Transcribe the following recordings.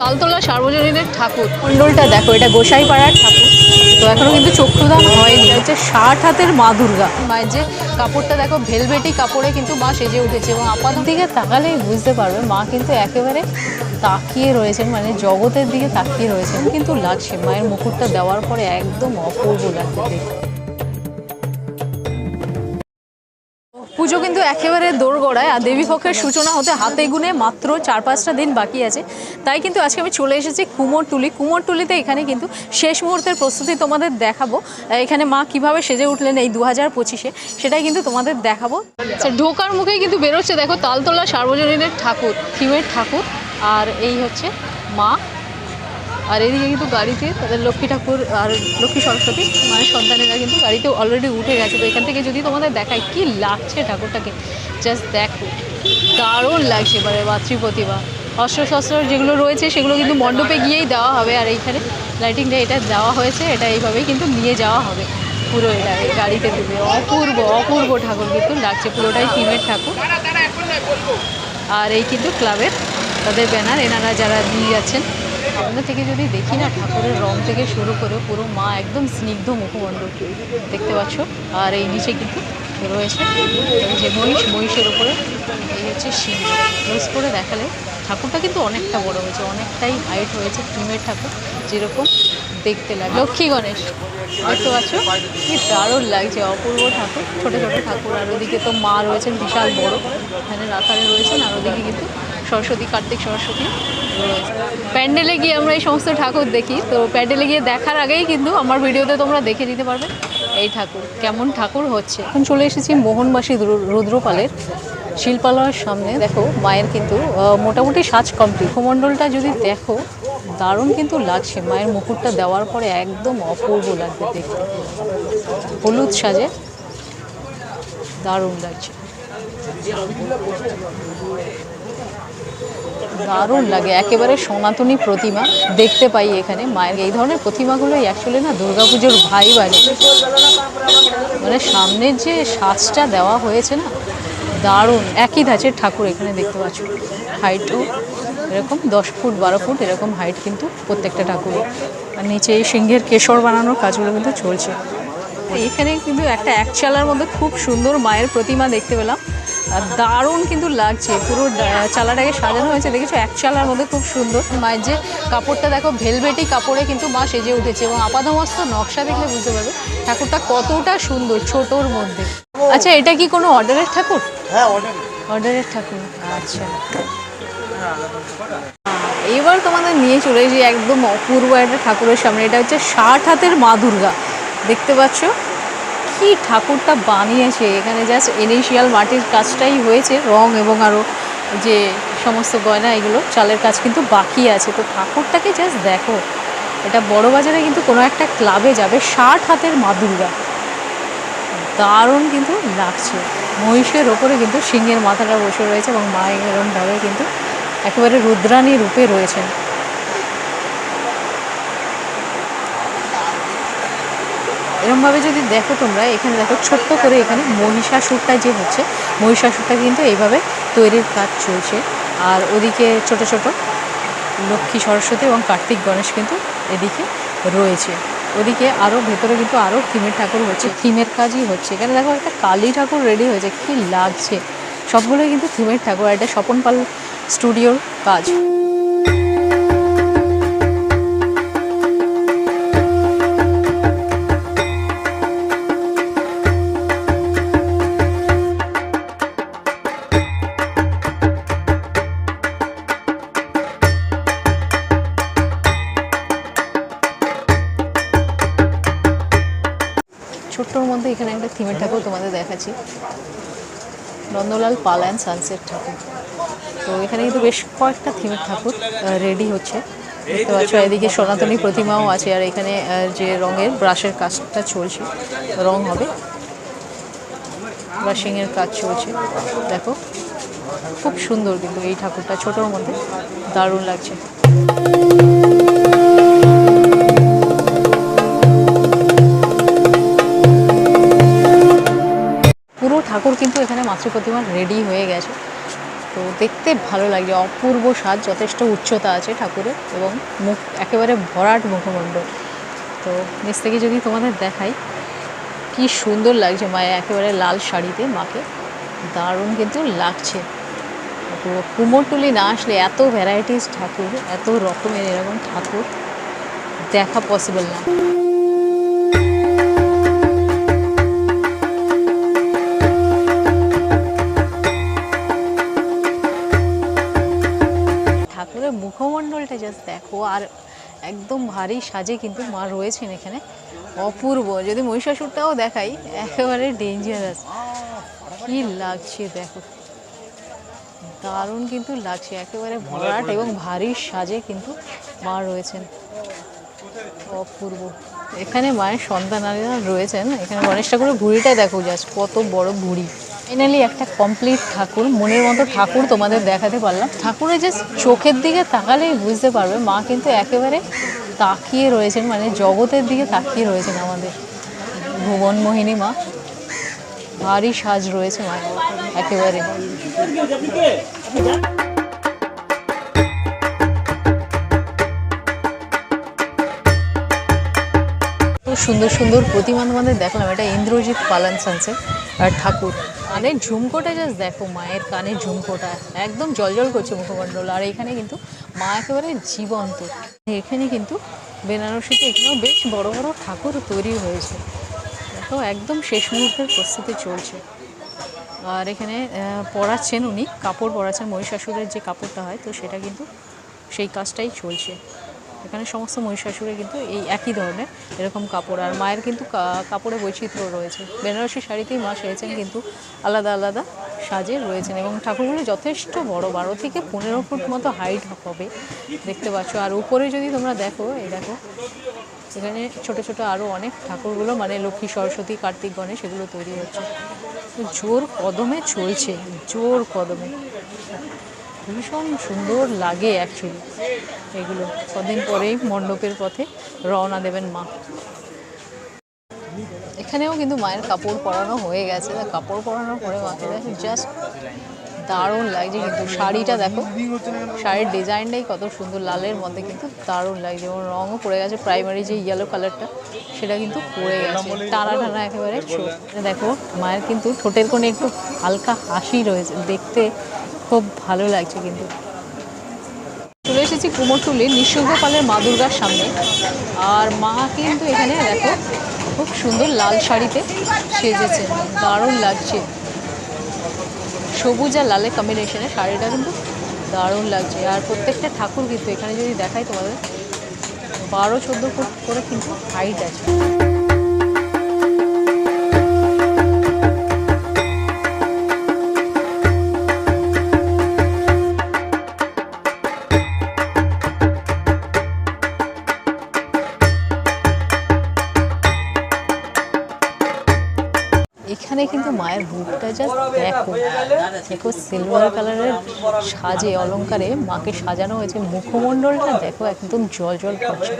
তালতলা সার্বজনীনের ঠাকুর। মণ্ডলটা দেখো, এটা গোসাইপাড়ার ঠাকুর। তো এখনও কিন্তু চক্ষুদান হয়নি। হচ্ছে ষাট হাতের মা দুর্গা। মায়ের যে কাপড়টা দেখো, ভেলভেটি কাপড়ে কিন্তু মা সেজে উঠেছে এবং আপাতত দিকে তাকালেই বুঝতে পারবে, মা কিন্তু একেবারে তাকিয়ে রয়েছেন মানে জগতের দিকে তাকিয়ে রয়েছেন। কিন্তু লাগছে, মায়ের মুকুটটা দেওয়ার পরে একদম অপূর্ব লাগছে দেখতে। পুজো কিন্তু একেবারে দোরগোড়ায় আর দেবী পক্ষের সূচনা হতে হাতে গুনে মাত্র চার পাঁচটা দিন বাকি আছে। তাই কিন্তু আজকে আমি চলে এসেছি কুমোরটুলি। কুমোরটুলিতে এখানে কিন্তু শেষ মুহূর্তের প্রস্তুতি তোমাদের দেখাবো। এখানে মা কীভাবে সেজে উঠলেন এই দু হাজার পঁচিশে সেটাই কিন্তু তোমাদের দেখাবো। আচ্ছা, ঢোকার মুখেই কিন্তু বেরোচ্ছে দেখো তালতলা সার্বজনীনের ঠাকুর থিমের ঠাকুর। আর এই হচ্ছে মা। আর এদিকে কিন্তু গাড়িতে তাদের লক্ষ্মী ঠাকুর আর লক্ষ্মী সরস্বতী মায়ের সন্তানেরা কিন্তু গাড়িতে অলরেডি উঠে গেছে। তো এখান থেকে যদি তোমাদের দেখায় কি লাগছে ঠাকুরটাকে? জাস্ট দেখো, দারুণ লাগছে এবারে মাতৃ অস্ত্র শস্ত্র যেগুলো রয়েছে, সেগুলো কিন্তু মণ্ডপে গিয়েই দেওয়া হবে। আর এইখানে লাইটিংটা এটা দেওয়া হয়েছে, এটা এইভাবেই কিন্তু নিয়ে যাওয়া হবে। পুরো এটা গাড়িতে দেবে। অপূর্ব অপূর্ব ঠাকুর কিন্তু লাগছে। পুরোটাই থিমের ঠাকুর। আর এই কিন্তু ক্লাবের তাদের ব্যানার এনারা যারা নিয়ে যাচ্ছেন সামনে থেকে যদি দেখি না, ঠাকুরের রং থেকে শুরু করে পুরো মা একদম স্নিগ্ধ মুখমণ্ডল দেখতে পাচ্ছ। আর এই নিচে কিন্তু রয়েছে যে মহিষ, মহিষের উপরে এই হচ্ছে সিংহ ক্লোজ করে দেখালে ঠাকুরটা কিন্তু অনেকটা বড় হয়েছে, অনেকটাই হাইট হয়েছে টিমের ঠাকুর যেরকম দেখতে লাগে। লক্ষ্মী গণেশ, দেখতে পাচ্ছ? কি দারুণ লাগছে, অপূর্ব ঠাকুর। ছোট ছোট ঠাকুর। আর ওদিকে তো মা রয়েছেন, বিশাল বড়। এখানে রাখারে রয়েছেন, আর ওদিকে কিন্তু সরস্বতী, কার্তিক সরস্বতী। প্যান্ডেলে গিয়ে আমরা এই সমস্ত ঠাকুর দেখি। তো প্যান্ডেলে গিয়ে দেখার আগেই কিন্তু আমার ভিডিওতে তোমরা দেখে নিতে পারবে। এই ঠাকুর, কেমন ঠাকুর হচ্ছে। এখন চলে এসেছি মোহনবাসী রুদ্রপালের শিল্পালয়ের সামনে। দেখো, মায়ের কিন্তু মোটামুটি সাজ কমপ্লিট মুখমণ্ডলটা যদি দেখো, দারুণ কিন্তু লাগছে। মায়ের মুকুটটা দেওয়ার পরে একদম অপূর্ব লাগবে দেখতে। হলুদ সাজে দারুণ লাগছে। দারুণ লাগে, একেবারে সনাতনী প্রতিমা দেখতে পাই এখানে মায়ের। এই ধরনের প্রতিমাগুলোই অ্যাকচুয়ালি না দুর্গাপুজোর ভাই বাড়ি মানে সামনের যে সাজটা দেওয়া হয়েছে না, দারুণ। একই ধাঁচের ঠাকুর এখানে দেখতে পাচ্ছ। হাইটও এরকম দশ ফুট, বারো ফুট এরকম হাইট কিন্তু প্রত্যেকটা ঠাকুরের। আর নিচে এই সিংহের কেশর বানানোর কাজগুলো কিন্তু চলছে। এখানে কিন্তু একটা একচালার মধ্যে খুব সুন্দর মায়ের প্রতিমা দেখতে পেলাম। দারুণ কিন্তু লাগছে। পুরো চালাটাকে সাজানো হয়েছে। দেখেছ এক চালার মধ্যে খুব সুন্দর। মায়ের যে কাপড়টা দেখো ভেলভেটি কাপড়ে কিন্তু মা সেজে উঠেছে এবং আপাদমস্ত নকশা দেখলে বুঝতে পারবে ঠাকুরটা কতটা সুন্দর ছোটোর মধ্যে। আচ্ছা এটা কি কোনো অর্ডারের ঠাকুর? হ্যাঁ অর্ডারের ঠাকুর আচ্ছা। এবার তোমাদের নিয়ে চলে এসেছি একদম অপূর্ব একটা ঠাকুরের সামনে। এটা হচ্ছে ষাট হাতের মা দুর্গা। দেখতে পাচ্ছ? কি ঠাকুরটা বানিয়েছে? এখানে জাস্ট ইনিশিয়াল মাটির কাজটাই হয়েছে, রং এবং আরও যে সমস্ত গয়না, এগুলো চালের কাজ কিন্তু বাকি আছে। তো ঠাকুরটাকে জাস্ট দেখো, এটা বড় বাজারে কিন্তু কোনো একটা ক্লাবে যাবে, ষাট হাতের মা দুর্গা দারুণ কিন্তু লাগছে। মহিষের ওপরে কিন্তু সিংহের মাথাটা বসে রয়েছে এবং মা এরমভাবে কিন্তু একেবারে রুদ্রাণী রূপে রয়েছেন। এরমভাবে যদি দেখো তোমরা, এখানে দেখো ছোট্ট করে এখানে মহিষাসুরটা যে হচ্ছে, মহিষাসুরটা কিন্তু এইভাবে তৈরির কাজ চলছে। আর ওদিকে ছোট ছোট লক্ষ্মী সরস্বতী এবং কার্তিক গণেশ কিন্তু এদিকে রয়েছে। ওদিকে আরও ভেতরে কিন্তু আরও থিমের ঠাকুর হচ্ছে, থিমের কাজই হচ্ছে। এখানে দেখো একটা কালী ঠাকুর রেডি হয়েছে, কি লাগছে। সবগুলোই কিন্তু থিমের ঠাকুর, আর এটা স্বপন পাল স্টুডিওর কাজ। দেখাচ্ছি। Nandalal Pal and sunset Thakur. তো এখানে কিন্তু বেশ কয়েকটা থিমের ঠাকুর রেডি হচ্ছে। দেখতে পাচ্ছ, এদিকে সনাতনী প্রতিমাও আছে আর এখানে যে রঙের ব্রাশের কাজটা চলছে, রং হবে। ব্রাশিংয়ের কাজ চলছে। দেখো, খুব সুন্দর কিন্তু এই ঠাকুরটা, ছোটোর মধ্যে। দারুণ লাগছে। কিন্তু এখানে মাতৃ প্রতিমা রেডি হয়ে গেছে। তো দেখতে ভালো লাগছে, অপূর্ব সাজ, যথেষ্ট উচ্চতা আছে ঠাকুরের এবং মুখ, একেবারে ভরাট মুখমণ্ডল। তো নিচ থেকে যদি তোমাদের দেখাই, কি সুন্দর লাগছে মায়ের একেবারে লাল শাড়িতে মাকে। দারুণ কিন্তু লাগছে। কুমোরটুলি না আসলে এত ভ্যারাইটিস ঠাকুর, এত রকমের এরকম ঠাকুর দেখা পসিবল না। দেখো আর একদম ভারী সাজে কিন্তু মা রয়েছেন এখানে। অপূর্ব যদি মহিষাসুরটাও দেখাই একেবারে ডেঞ্জারাস কি লাগছে দেখো। দারুণ কিন্তু লাগছে একেবারে ভরাট এবং ভারী সাজে কিন্তু মা রয়েছেন। অপূর্ব। এখানে মায়ের সন্তানারীরা রয়েছেন। এখানে গণেশ ঠাকুরের ভুঁড়িটা দেখো জাস্ট কত বড় ভুঁড়ি। ফাইনালি একটা কমপ্লিট ঠাকুর, মনের মতো ঠাকুর তোমাদের দেখাতে পারলাম। ঠাকুরের জাস্ট চোখের দিকে তাকালেই বুঝতে পারবে, মা কিন্তু একেবারে তাকিয়ে রয়েছেন মানে জগতের দিকে তাকিয়ে রয়েছেন আমাদের ভুবন মোহিনী মা। ভারী সাজ রয়েছে মা, একেবারে। সুন্দর সুন্দর প্রতিমা তোমাদের দেখলাম, এটা ইন্দ্রজিৎ পালান সানসে আর ঠাকুর। কানের ঝুমকোটা জাস্ট দেখো, মায়ের কানের ঝুমকোটা। একদম জলজল করছে মুখমণ্ডল। আর এখানে কিন্তু মা একেবারে জীবন্ত। এখানে কিন্তু বেনারসিতে এখানেও বেশ বড় বড় ঠাকুর তৈরি হয়েছে। দেখো, একদম শেষ মুহূর্তের প্রস্তুতি চলছে। আর এখানে পরাচ্ছেন উনি। কাপড় পরাচ্ছেন মহিষাসুরের যে কাপড়টা হয়, তো সেটা কিন্তু সেই কাজটাই চলছে। এখানে সমস্ত মহিষাসুরে কিন্তু এই একই ধরনের এরকম কাপড়, আর মায়ের কিন্তু কাপড়ে বৈচিত্র্য রয়েছে। বেনারসি শাড়িতেই মা সেরেছেন কিন্তু আলাদা আলাদা সাজে রয়েছেন এবং ঠাকুরগুলো যথেষ্ট বড়, বারো থেকে পনেরো ফুট মতো হাইট হবে, দেখতে পাচ্ছ। আর উপরে যদি তোমরা দেখো, এই দেখো, এখানে ছোট ছোট আরও অনেক ঠাকুরগুলো মানে লক্ষ্মী, সরস্বতী, কার্তিক, গণেশ এগুলো তৈরি হচ্ছে। জোর কদমে চলছে, জোর কদমে। ভীষণ সুন্দর লাগে অ্যাকচুয়ালি এগুলো কদিন পরেই মণ্ডপের পথে রওনা দেবেন মা। এখানেও কিন্তু মায়ের কাপড় পরানো হয়ে গেছে। কাপড় পরানোর পরে মাকে দেখো জাস্ট দারুণ লাগছে কিন্তু। শাড়িটা দেখো, শাড়ির ডিজাইনটাই কত সুন্দর, লালের মধ্যে কিন্তু দারুণ লাগছে এবং রঙও পড়ে গেছে। প্রাইমারি যে ইয়েলো কালারটা সেটা কিন্তু পড়ে গেছে। টানা টানা একেবারে দেখো, মায়ের কিন্তু ঠোঁটের কোণে একটু হালকা হাসি রয়েছে। দেখতে খুব ভালো লাগছে কিন্তু। চলে এসেছি কুমোরটুলির নিঃসঙ্গপালের মা দুর্গার সামনে। আর মা কিন্তু এখানে, দেখো, খুব সুন্দর লাল শাড়িতে সেজেছে। দারুণ লাগছে। সবুজ আর লালের কম্বিনেশনে শাড়িটা কিন্তু দারুণ লাগছে। আর প্রত্যেকটা ঠাকুর কিন্তু এখানে যদি দেখাই তোমাদের, বারো চোদ্দ ফুট করে কিন্তু হাইট আছে। এখানে কিন্তু মায়ের বুকটা জাস্ট দেখো। দেখো সিলভার কালারের সাজে অলংকারে মাকে সাজানো হয়েছে মুখমণ্ডলটা। দেখো একদম জল জল করছে।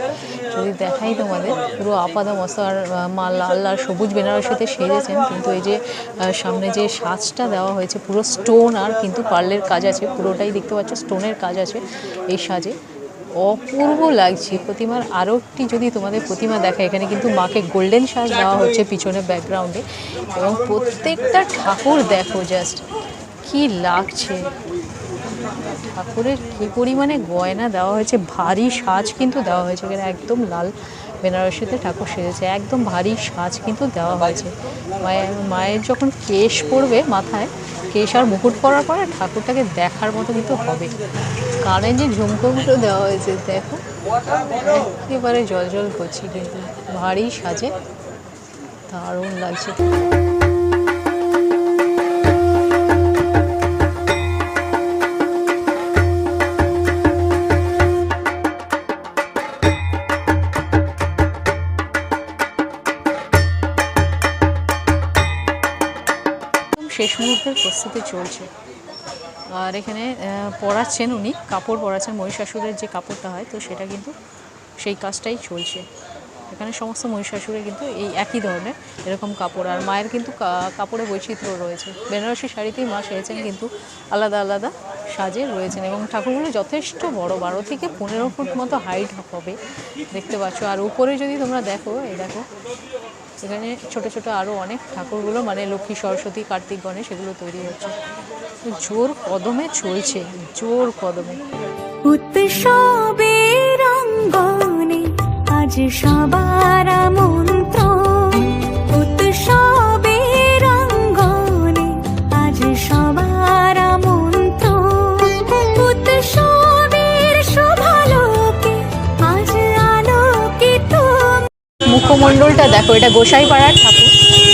যদি দেখাই তোমাদের, পুরো আপাদা মশার মা লাল লাল সবুজ বেনারসিতে সেজেছেন। কিন্তু এই যে সামনে যে সাজটা দেওয়া হয়েছে, পুরো স্টোন আর কিন্তু পার্লের কাজ আছে। পুরোটাই দেখতে পাচ্ছ স্টোনের কাজ আছে এই সাজে। অপূর্ব লাগছে। প্রতিমার আরও একটি যদি তোমাদের প্রতিমা দেখা, এখানে কিন্তু মাকে গোল্ডেন সাজ দেওয়া হচ্ছে পিছনে ব্যাকগ্রাউন্ডে এবং প্রত্যেকটা ঠাকুর দেখো জাস্ট কি লাগছে। ঠাকুরের কী পরিমাণে গয়না দেওয়া হয়েছে, ভারী সাজ কিন্তু দেওয়া হয়েছে, এখানে একদম লাল বেনারসিতে ঠাকুর সেজেছে। একদম ভারী সাজ কিন্তু দেওয়া হয়েছে। মায়ের মায়ের যখন কেশ পড়বে মাথায়, কেশ আর মুকুট পরার পরে ঠাকুরটাকে দেখার মতো কিন্তু হবে। কানে যে ঝুমকোগুলো দেওয়া হয়েছে, দেখো, একেবারে জল জল করছি কিন্তু। ভারী সাজে দারুণ লাগছে। শেষ মুহূর্তের প্রস্তুতি চলছে। আর এখানে পরাচ্ছেন উনি, কাপড় পরাচ্ছেন মহিষাসুরের যে কাপড়টা হয়, তো সেটা কিন্তু সেই কাজটাই চলছে। এখানে সমস্ত মহিষাসুরে কিন্তু এই একই ধরনের এরকম কাপড়, আর মায়ের কিন্তু কাপড়ে বৈচিত্র্য রয়েছে। বেনারসি শাড়িতেই মা সেরেছেন কিন্তু আলাদা আলাদা সাজে রয়েছেন এবং ঠাকুরগুলো যথেষ্ট বড়, বারো থেকে পনেরো ফুট মতো হাইট হবে। দেখতে পাচ্ছ, আর উপরে যদি তোমরা দেখো, এই দেখো এখানে ছোট ছোট আরও অনেক ঠাকুরগুলো মানে লক্ষ্মী, সরস্বতী, কার্তিক, গণেশ সেগুলো তৈরি হচ্ছে। জোর কদমে চলছে, জোর কদমে। উৎসবের অঙ্গনে আজ সবার মন্ত্র মুখমণ্ডলটা দেখো, এটা গোসাইপাড়ার ঠাকুর।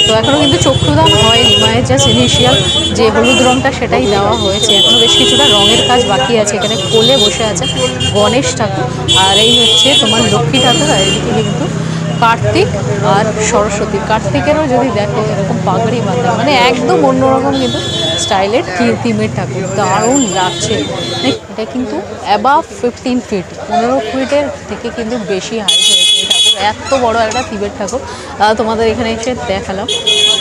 তো এখনও কিন্তু চক্ষুদান হয়নি মায়ের জাস্ট ইনিশিয়াল যে হলুদ রঙটা সেটাই দেওয়া হয়েছে। এখনও বেশ কিছুটা রঙের কাজ বাকি আছে, এখানে কোলে বসে আছে গণেশ ঠাকুর। আর এই হচ্ছে তোমার লক্ষ্মী ঠাকুর, আর এদিকে কিন্তু কার্তিক আর সরস্বতী। কার্তিকেরও যদি দেখো, এরকম পাগড়ি বাঁধা মানে একদম অন্যরকম কিন্তু স্টাইলের থিমের ঠাকুর। দারুণ লাগছে। মানে এটা কিন্তু অ্যাবাভ ফিফটিন ফিট পনেরো ফিটের থেকে কিন্তু বেশি হাইট এত বড় একটা থিমের ঠাকুর তোমাদের এখানে এসে দেখালাম।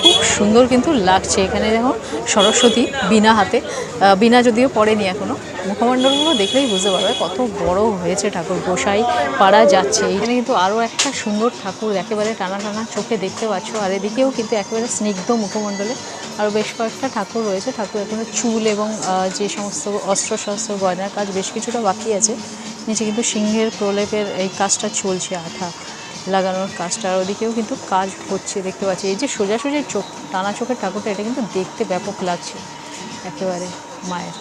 খুব সুন্দর কিন্তু লাগছে এখানে, দেখো, সরস্বতী বিনা হাতে বিনা যদিও পড়েনি এখনও মুখমণ্ডলগুলো দেখলেই বুঝতে পারবে কত বড় হয়েছে ঠাকুর, গোসাই পাড়া যাচ্ছে। এখানে কিন্তু আরও একটা সুন্দর ঠাকুর একেবারে টানা টানা চোখে দেখতে পাচ্ছ, আর এদিকেও কিন্তু একেবারে স্নিগ্ধ মুখমণ্ডলে আরও বেশ কয়েকটা ঠাকুর রয়েছে। ঠাকুর এখনও চুল এবং যে সমস্ত অস্ত্র শস্ত্র গয়নার কাজ বেশ কিছুটা বাকি আছে। নিচে কিন্তু সিংহের প্রলেপের এই কাজটা চলছে আঠা লাগানোর কাজটা। ওদিকেও কিন্তু কাজ হচ্ছে, দেখতে পাচ্ছি। এই যে সোজা সোজা চোখ, টানা চোখের ঠাকুরটা, এটা কিন্তু দেখতে ব্যাপক লাগছে, একেবারে মায়ের।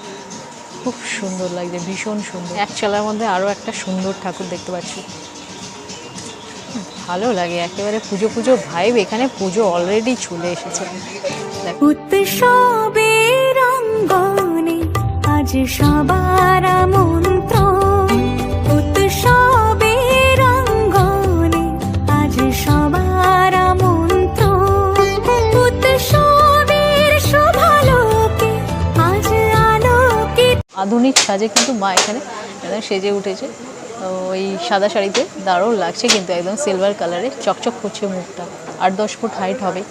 খুব সুন্দর লাগছে, ভীষণ সুন্দর। এক চালার মধ্যে আরও একটা সুন্দর ঠাকুর দেখতে পাচ্ছি। ভালো লাগে, একেবারে পুজো পুজো ভাইব এখানে পুজো অলরেডি চলে এসেছে। উৎসবের অঙ্গনে আজ সবার মন্ত্র আধুনিক সাজে কিন্তু মা এখানে একদম সেজে উঠেছে। ওই সাদা শাড়িতে দারুণ লাগছে কিন্তু একদম সিলভার কালারে চকচক করছে মুখটা। আট দশ ফুট হাইট হবে।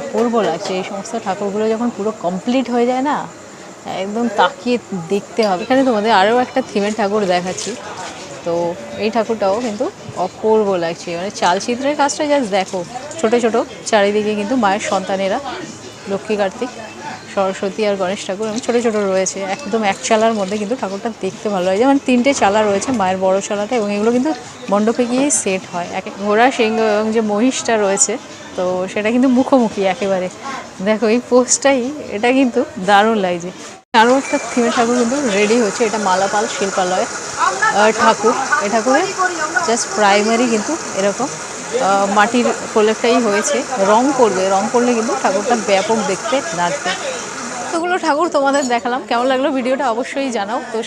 অপূর্ব লাগছে। এই সমস্ত ঠাকুরগুলো যখন পুরো কমপ্লিট হয়ে যায় না, একদম তাকিয়ে দেখতে হবে। এখানে তোমাদের আরও একটা থিমের ঠাকুর দেখাচ্ছি। তো এই ঠাকুরটাও কিন্তু অপূর্ব লাগছে। মানে চাল চিত্রের কাজটা জাস্ট দেখো। ছোট ছোট, চারিদিকে কিন্তু মায়ের সন্তানেরা, লক্ষ্মী, কার্তিক সরস্বতী আর গণেশ ঠাকুর এবং ছোটো ছোটো রয়েছে। একদম এক চালার মধ্যে কিন্তু ঠাকুরটা দেখতে ভালো লাগে। যেমন তিনটে চালা রয়েছে মায়ের বড় চালাটা এবং এগুলো কিন্তু মণ্ডপে গিয়েই সেট হয়। এক ঘোড়া, সিংহ এবং যে মহিষটা রয়েছে, তো সেটা কিন্তু মুখোমুখি একেবারে। দেখো এই পোস্টটাই, এটা কিন্তু দারুণ লাগছে। আরও একটা থিমের ঠাকুর কিন্তু রেডি হচ্ছে, এটা মালাপাল শিল্পালয় ঠাকুর। এই ঠাকুরের জাস্ট প্রাইমারি কিন্তু এরকম মাটির প্রলেপটাই হয়েছে। রং করবে, রং করলে কিন্তু ঠাকুরটা ব্যাপক দেখতে লাগবে ঠাকুর তোমাদের দেখালাম। কেমন লাগল ভিডিওটা অবশ্যই জানাও। তো